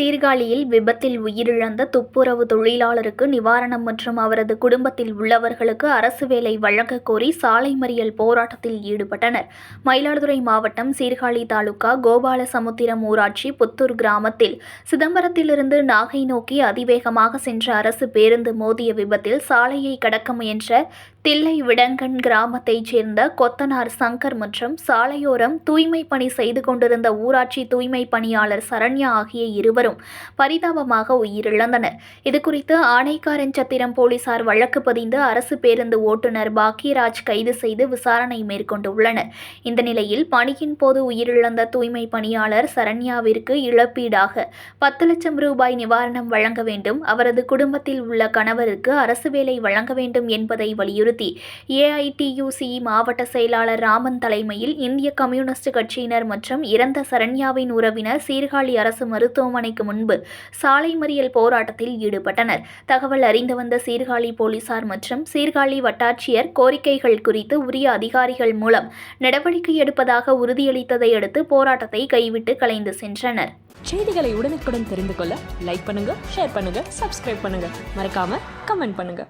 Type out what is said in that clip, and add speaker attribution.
Speaker 1: சீர்காழியில் விபத்தில் உயிரிழந்த துப்புரவு தொழிலாளருக்கு நிவாரணம் மற்றும் அவரது குடும்பத்தில் உள்ளவர்களுக்கு அரசு வேலை வழங்க கோரி சாலை மறியல் போராட்டத்தில் ஈடுபட்டனர். மயிலாடுதுறை மாவட்டம் சீர்காழி தாலுகா கோபாலசமுத்திரம் ஊராட்சி புத்தூர் கிராமத்தில் சிதம்பரத்திலிருந்து நாகை நோக்கி அதிவேகமாக சென்ற அரசு பேருந்து மோதிய விபத்தில் சாலையை கடக்க முயன்ற தில்லை விடங்கன் கிராமத்தைச் சேர்ந்த கொத்தனார் சங்கர் மற்றும் சாலையோரம் தூய்மை பணி செய்து கொண்டிருந்த ஊராட்சி தூய்மை பணியாளர் சரண்யா ஆகிய இருவரும் பரிதாபமாக உயிரிழந்தனர். இதுகுறித்து ஆனைக்காரன்சத்திரம் போலீசார் வழக்கு பதிந்து அரசு பேருந்து ஓட்டுநர் பாக்கியராஜ் கைது செய்து விசாரணை மேற்கொண்டுள்ளனர். இந்த நிலையில் பணியின் போது உயிரிழந்த தூய்மை பணியாளர் சரண்யாவிற்கு இழப்பீடாக பத்து லட்சம் ரூபாய் நிவாரணம் வழங்க வேண்டும். அவரது குடும்பத்தில் உள்ள கணவருக்கு அரசு வேலை வழங்க வேண்டும் என்பதை வலியுறுத்தி வலியுறுத்தி ஏஐடியூசி மாவட்ட செயலாளர் ராமன் தலைமையில் இந்திய கம்யூனிஸ்ட் கட்சியினர் மற்றும் இறந்த சரண்யாவின் உறவினர் சீர்காழி அரசு மருத்துவமனைக்கு முன்பு சாலை மறியல் போராட்டத்தில் ஈடுபட்டனர். தகவல் அறிந்து வந்த சீர்காழி போலீசார் மற்றும் சீர்காழி வட்டாட்சியர் கோரிக்கைகள் குறித்து உரிய அதிகாரிகள் மூலம் நடவடிக்கை எடுப்பதாக உறுதியளித்ததை அடுத்து போராட்டத்தை கைவிட்டு கலைந்து சென்றனர்.
Speaker 2: செய்திகளை உடனுக்குடன் தெரிந்து கொள்ள லைக் பண்ணுங்க ஷேர் பண்ணுங்க சப்ஸ்கிரைப் பண்ணுங்க. மறக்காம கமெண்ட் பண்ணுங்க.